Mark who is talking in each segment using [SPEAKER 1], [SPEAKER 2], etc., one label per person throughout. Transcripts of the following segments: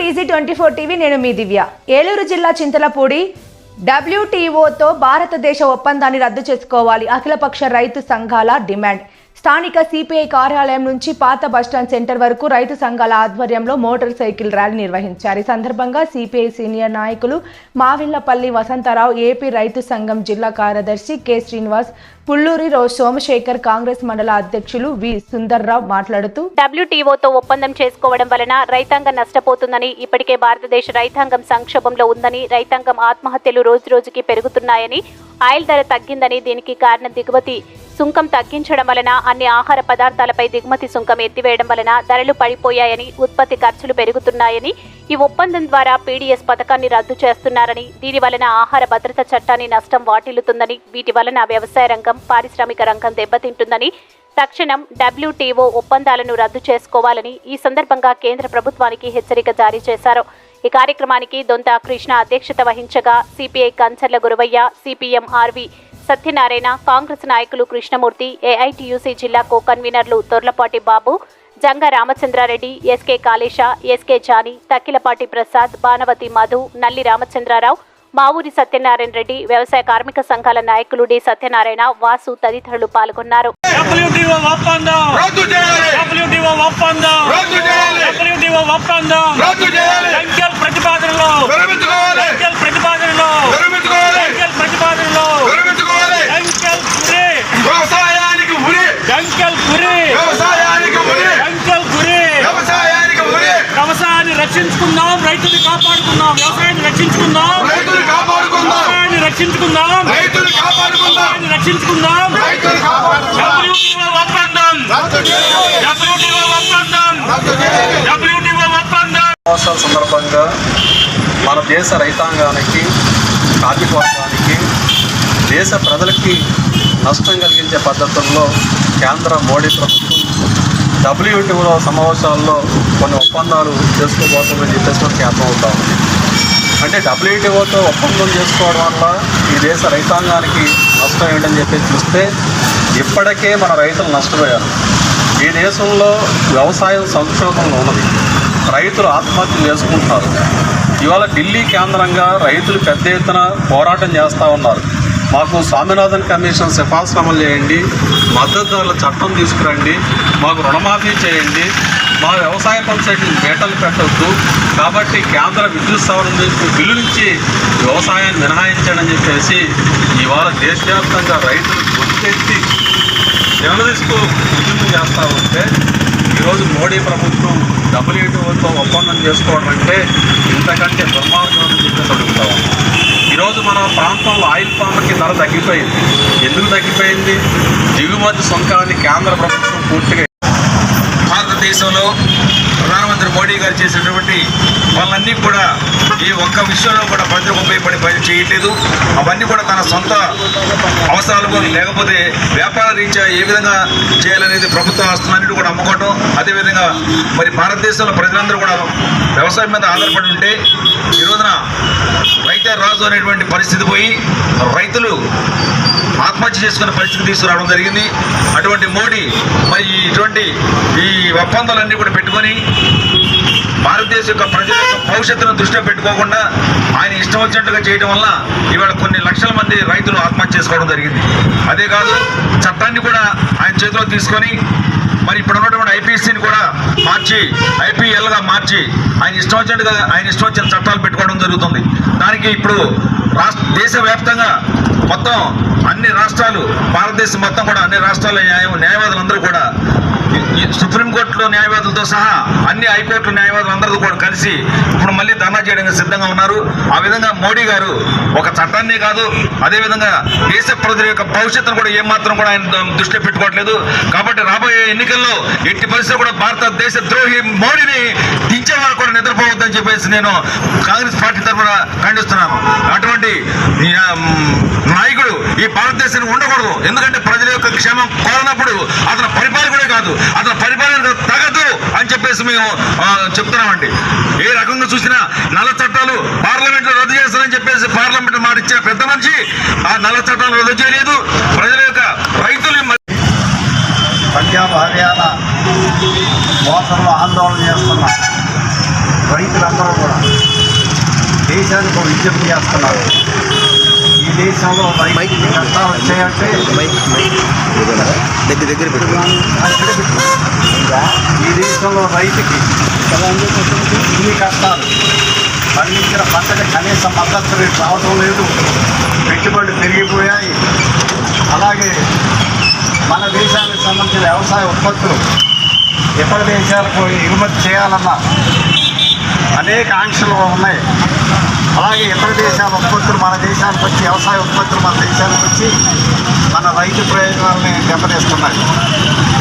[SPEAKER 1] TG twenty four TV నేను మీ దివ్య. ఏలూరు జిల్లా చింతలపూడి డబ్ల్యూటీఓతో భారతదేశ ఒప్పందాన్ని రద్దు చేసుకోవాలి. అఖిలపక్ష రైతు సంఘాల డిమాండ్. స్థానిక సిపిఐ కార్యాలయం నుంచి పాత బస్టాండ్ సెంటర్ వరకు రైతు సంఘాల ఆధ్వర్యంలో మోటార్ సైకిల్ ర్యాలీ నిర్వహించారు. ఈ సందర్భంగా సిపిఐ సీనియర్ నాయకులు మావిళ్ళపల్లి వసంతరావు ఏపీ రైతు సంఘం జిల్లా కార్యదర్శి కె శ్రీనివాస్ పుల్లూరి రోజు సోమశేఖర్ కాంగ్రెస్ మండల అధ్యక్షులు వి సుందర్రావు మాట్లాడుతూ
[SPEAKER 2] డబ్ల్యూటీఓతో ఒప్పందం చేసుకోవడం వలన రైతాంగం నష్టపోతుందని ఇప్పటికే భారతదేశ రైతాంగం సంక్షోభంలో ఉందని రైతాంగం ఆత్మహత్యలు రోజు రోజుకి పెరుగుతున్నాయని ఆయిల్ ధర తగ్గిందని దీనికి కారణం దిగుమతి సుంకం తగ్గించడం వలన అన్ని ఆహార పదార్థాలపై దిగుమతి సుంకం ఎత్తివేయడం వలన ధరలు పడిపోయాయని ఉత్పత్తి ఖర్చులు పెరుగుతున్నాయని ఈ ఒప్పందం ద్వారా పీడీఎస్ పథకాన్ని రద్దు చేస్తున్నారని దీని వలన ఆహార భద్రత చట్టాన్ని నష్టం వాటిల్లుతుందని వీటి వలన వ్యవసాయ రంగం పారిశ్రామిక రంగం దెబ్బతింటుందని తక్షణం డబ్ల్యూటీఓ ఒప్పందాలను రద్దు చేసుకోవాలని ఈ సందర్భంగా కేంద్ర ప్రభుత్వానికి హెచ్చరిక జారీ చేశారు. ఈ కార్యక్రమానికి దొంత కృష్ణ అధ్యక్షత వహించగా CPI Kancharla Guravaiah CPM RV Satyanarayana Congress నాయకులు కృష్ణమూర్తి ఏఐటియుసి జిల్లా కో కన్వీనర్లు తొర్లపాటి బాబు జంగ రామచంద్రారెడ్డి ఎస్కే కాళేశ ఎస్కే జాని తక్కిలపాటి ప్రసాద్ బానవతి మధు నల్లి రామచంద్రారావు మావూరి సత్యనారాయణ రెడ్డి వ్యవసాయ కార్మిక సంఘాల నాయకులు డి. సత్యనారాయణ వాసు తదితరులు పాల్గొన్నారు.
[SPEAKER 3] రద్దు చేయాలి
[SPEAKER 4] డబ్ల్యూటీఓ ఒప్పందం
[SPEAKER 3] రద్దు చేయాలి
[SPEAKER 4] డబ్ల్యూటీఓ ఒప్పందం
[SPEAKER 3] రద్దు చేయాలి
[SPEAKER 4] సంఖ్యల ప్రతిపాదనలో
[SPEAKER 3] విరమించుకోవాలి
[SPEAKER 4] సంఖ్యల ప్రతిపాదనలో
[SPEAKER 3] విరమించుకోవాలి
[SPEAKER 4] సంఖ్యల ప్రతిపాదనలో
[SPEAKER 3] విరమించుకోవాలి
[SPEAKER 4] సంఖ్యల గురి
[SPEAKER 3] వ్యవసాయానికి ఉరి
[SPEAKER 4] సంఖ్యల గురి
[SPEAKER 3] వ్యవసాయానికి ఉరి
[SPEAKER 4] సంఖ్యల గురి
[SPEAKER 3] వ్యవసాయానికి ఉరి
[SPEAKER 4] వ్యవసాయాన్ని రక్షించుకుందాం రైతుని కాపాడుకుందాం వ్యవసాయాన్ని రక్షించుకుందాం
[SPEAKER 3] రైతులు కాపాడుకుందాం
[SPEAKER 4] వ్యవసాయాన్ని రక్షించుకుందాం
[SPEAKER 3] రైతులు కాపాడుకుందాం
[SPEAKER 4] వ్యవసాయాన్ని రక్షించుకుందాం డబ్ల్యూటీఓ ఒప్పందం
[SPEAKER 3] రద్దు చేయాలి
[SPEAKER 4] డబ్ల్యూటీఓ ఒప్పందం
[SPEAKER 3] రద్దు చేయాలి
[SPEAKER 4] డబ్ల్యూటీఓ ఒప్పందం
[SPEAKER 5] సంవత్సరాల సందర్భంగా మన దేశ రైతాంగానికి కార్మిక వర్గానికి దేశ ప్రజలకి నష్టం కలిగించే పద్ధతుల్లో కేంద్ర మోడీ ప్రభుత్వం డబ్ల్యూటీఓ సమావేశాల్లో కొన్ని ఒప్పందాలు చేసుకోబోతుందని చెప్పేసి మనకి అర్థమవుతా ఉంది. అంటే డబ్ల్యూటీఓతో ఒప్పందం చేసుకోవడం వల్ల ఈ దేశ రైతాంగానికి నష్టం ఏంటని చెప్పి చూస్తే ఇప్పటికే మన రైతులు నష్టపోయారు. ఈ దేశంలో వ్యవసాయం సంక్షోభంలో ఉన్నది. రైతులు ఆత్మహత్యలు చేసుకుంటున్నారు. ఇవాళ ఢిల్లీ కేంద్రంగా రైతులు పెద్ద ఎత్తున పోరాటం చేస్తూ ఉన్నారు. మాకు స్వామినాథన్ కమిషన్ సిఫార్సులు అమలు చేయండి మద్దతు ధరల చట్టం తీసుకురండి మాకు రుణమాఫీ చేయండి మా వ్యవసాయ పంచాయతీలు మేటలు పెట్టొద్దు. కాబట్టి కేంద్ర విద్యుత్ సవరణ చేసిన బిల్లు నుంచి వ్యవసాయాన్ని మినహాయించాడని చెప్పేసి ఇవాళ దేశవ్యాప్తంగా రైతులు గుర్తెత్తి నిలదీస్తూ ఉద్యమం చేస్తూ ఉంటే ఈరోజు మోడీ ప్రభుత్వం డబ్ల్యూటీఓతో ఒప్పందం చేసుకోవడం అంటే ఇంతకంటే దుర్మార్గం అని చెప్పేసి ఈరోజు మన ప్రాంతంలో ఆయిల్ పామ్కి ధర తగ్గిపోయింది. ఎందుకు తగ్గిపోయింది? దిగుమతి సుంకాన్ని కేంద్ర ప్రభుత్వం పూర్తిగా
[SPEAKER 3] భారతదేశంలో ప్రధానమంత్రి మోడీ గారు చేసినటువంటి వాళ్ళన్నీ కూడా ఈ ఒక్క విషయంలో కూడా ప్రజలకు ఉపయోగపడే పని చేయట్లేదు. అవన్నీ కూడా తన సొంత అవసరాలకు లేకపోతే వ్యాపార రీత్యా ఏ విధంగా చేయాలనేది ప్రభుత్వ ఆస్తులన్నిటి కూడా అమ్ముకోవటం అదేవిధంగా మరి భారతదేశంలో ప్రజలందరూ కూడా వ్యవసాయం మీద ఆధారపడి ఉంటే ఈ రోజున రైతే రాజు అనేటువంటి పరిస్థితి పోయి రైతులు ఆత్మహత్య చేసుకునే పరిస్థితి తీసుకురావడం జరిగింది. అటువంటి మోడీ మరి ఇటువంటి ఈ ఒప్పందాలన్నీ కూడా పెట్టుకొని భారతదేశం యొక్క ప్రజల యొక్క భవిష్యత్తును దృష్టిలో పెట్టుకోకుండా ఆయన ఇష్టం వచ్చినట్టుగా చేయడం వల్ల ఇవాళ కొన్ని లక్షల మంది రైతులు ఆత్మహత్య చేసుకోవడం జరిగింది. అదే కాదు చట్టాన్ని కూడా ఆయన చేతిలో తీసుకొని మరి ఇప్పుడు ఉన్నటువంటి ఐపీసీని కూడా మార్చి ఐపీఎల్గా మార్చి ఆయన ఇష్టం వచ్చినట్టుగా ఆయన ఇష్టం వచ్చిన చట్టాలు పెట్టుకోవడం జరుగుతుంది. దానికి ఇప్పుడు రాష్ట్ర దేశవ్యాప్తంగా మొత్తం అన్ని రాష్ట్రాలు భారతదేశం మొత్తం కూడా అన్ని రాష్ట్రాల న్యాయ న్యాయవాదులందరూ కూడా సుప్రీంకోర్టులో న్యాయవాదులతో సహా అన్ని హైకోర్టు న్యాయవాదులు అందరూ కూడా కలిసి ఇప్పుడు మళ్ళీ ధర్నా చేయడానికి సిద్ధంగా ఉన్నారు. ఆ విధంగా మోడీ గారు ఒక చట్టాన్ని కాదు అదేవిధంగా దేశ ప్రజల యొక్క భవిష్యత్తును కూడా ఏమాత్రం కూడా ఆయన దృష్టిలో పెట్టుకోవట్లేదు. కాబట్టి రాబోయే ఎన్నికల్లో ఎట్టి పరిస్థితులు కూడా భారతదేశ ద్రోహి మోడీని దించే వారు కూడా నిద్రపోవద్దని చెప్పేసి నేను కాంగ్రెస్ పార్టీ తరఫున ఖండిస్తున్నాను. అటువంటి నాయకుడు ఈ భారతదేశానికి ఉండకూడదు. ఎందుకంటే ప్రజల యొక్క క్షేమం కోరినప్పుడు అతని పరిపాలకుడే కాదు. అతని పరిపాలన మేము చెప్తున్నామండి. ఏ రకంగా చూసినా నల్ల చట్టాలు పార్లమెంట్లో రద్దు చేస్తారని చెప్పేసి పార్లమెంట్ మాట ఇచ్చిన పెద్ద మనిషి ఆ నల్ల చట్టాలు రద్దు చేయలేదు. ప్రజల యొక్క రైతులు
[SPEAKER 6] పంజాబ్ హర్యానా మోసంలో ఆందోళన చేస్తున్న రైతులందరూ కూడా దేశానికి ఒక విజ్ఞప్తి చేస్తున్నారు. ఈ దేశంలో రైతుకి కష్టాలు వచ్చాయంటే
[SPEAKER 7] దగ్గర దగ్గర పెట్టు.
[SPEAKER 6] ఈ దేశంలో రైతుకి ఇన్ని కష్టాలు. పండించిన పంటకి కనీస మద్దతు రేటు రావడం లేదు. పెట్టుబడులు పెరిగిపోయాయి. అలాగే మన దేశానికి సంబంధించిన వ్యవసాయ ఉత్పత్తులు ఇతర దేశాలకు ఎగుమతి చేయాలన్న అనేక ఆంక్షలు ఉన్నాయి. అలాగే ఇతర దేశాల ఉత్పత్తులు మన దేశానికి వచ్చి వ్యవసాయ ఉత్పత్తులు మన దేశానికి వచ్చి మన రైతు ప్రయోజనాలని దెబ్బతీస్తున్నాయి.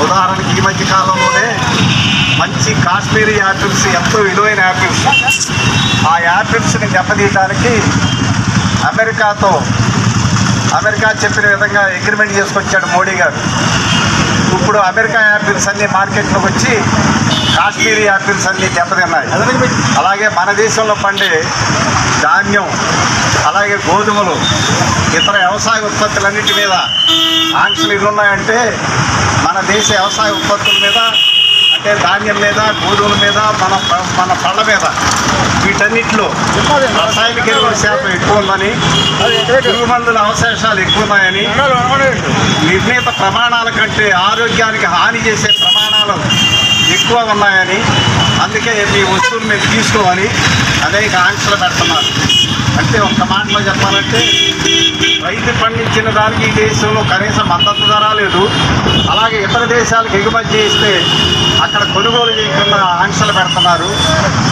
[SPEAKER 6] ఉదాహరణకి ఈ మధ్య కాలంలోనే మంచి కాశ్మీరీ యాపిల్స్ ఎంతో విలువైన యాపిల్స్. ఆ యాపిల్స్ని దెబ్బతీయడానికి అమెరికాతో అమెరికా చెప్పిన విధంగా అగ్రిమెంట్ చేసుకొచ్చాడు మోడీ గారు. ఇప్పుడు అమెరికా యాపిల్స్ అన్ని మార్కెట్లోకి వచ్చి కాశ్మీరీ యాపిల్స్ అన్ని దెబ్బతిన్నాయి. అలాగే మన దేశంలో పండే ధాన్యం అలాగే గోధుమలు ఇతర వ్యవసాయ ఉత్పత్తులన్నిటి మీద ఆంక్షలు ఎన్ని ఉన్నాయంటే మన దేశ వ్యవసాయ ఉత్పత్తుల మీద ధాన్యం మీద గోధుమల మీద మన మన పళ్ళ మీద. వీటన్నిటిలో రసాయనిక ఎరువుల శాతం ఎక్కువ ఉందని పురుగు మందుల అవశేషాలు ఎక్కువ ఉన్నాయని నిర్ణీత ప్రమాణాల కంటే ఆరోగ్యానికి హాని చేసే ప్రమాణాలు ఎక్కువ ఉన్నాయని అందుకే మీ వస్తువులు మేము తీసుకోమని అదే ఆంక్షలు పెడుతున్నారు. అంటే ఒక్క మాటలో చెప్పాలంటే రైతు పండించిన దానికి ఈ దేశంలో కనీసం మద్దతు ధర లేదు. అలాగే ఇతర దేశాలకు ఎగుమతి చేస్తే అక్కడ కొనుగోలు చేయకుండా ఆంక్షలు పెడుతున్నారు.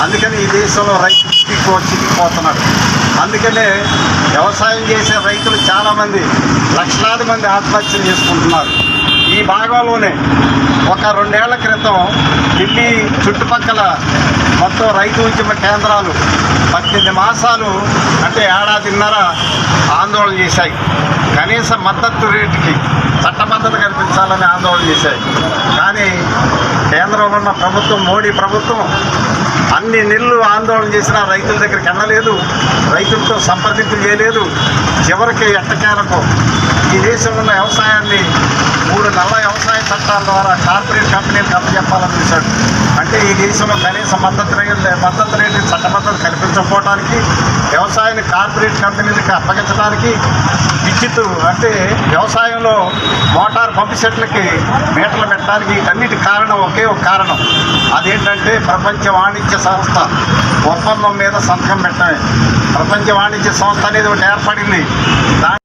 [SPEAKER 6] అందుకని ఈ దేశంలో రైతు చిక్కిపో చిక్కిపోతున్నారు. అందుకనే వ్యవసాయం చేసే రైతులు చాలామంది లక్షలాది మంది ఆత్మహత్యలు చేసుకుంటున్నారు. ఈ భాగంలోనే ఒక రెండేళ్ళ క్రితం ఢిల్లీ చుట్టుపక్కల మొత్తం రైతు ఉద్యమ కేంద్రాలు పద్దెనిమిది మాసాలు అంటే ఏడాదిన్నర ఆందోళన చేశాయి. కనీస మద్దతు రేటుకి చట్టబద్ధత కల్పించాలని ఆందోళన చేశాయి. కానీ కేంద్రంలో ఉన్న ప్రభుత్వం మోడీ ప్రభుత్వం అన్ని నెలలు ఆందోళన చేసినా రైతుల దగ్గరికి వెళ్ళలేదు. రైతులతో సంప్రదింపులు చేయలేదు. చివరికి ఎట్టకేలకు ఈ దేశంలో ఉన్న వ్యవసాయాన్ని మూడు నల్ల వ్యవసాయ చట్టాల ద్వారా కార్పొరేట్ కంపెనీలకు అప్పచెప్పాలని చూశాడు అంటే ఈ దేశంలో కనీస మద్దతు రేటు మద్దతు రేటు చట్టబద్ధత కల్పించకపోవడానికి వ్యవసాయాన్ని కార్పొరేట్ కంపెనీలకు అప్పగించడానికి విద్యుత్ అంటే వ్యవసాయంలో మోటార్ పంపు సెట్లకి మీటర్లు పెట్టడానికి వీటన్నిటి కారణం ఒకే ఒక కారణం. అదేంటంటే ప్రపంచ వాణిజ్య సంస్థ ఒప్పందం మీద సంతకం పెట్టడమే. ప్రపంచ వాణిజ్య సంస్థ అనేది ఒకటి ఏర్పడింది. దాని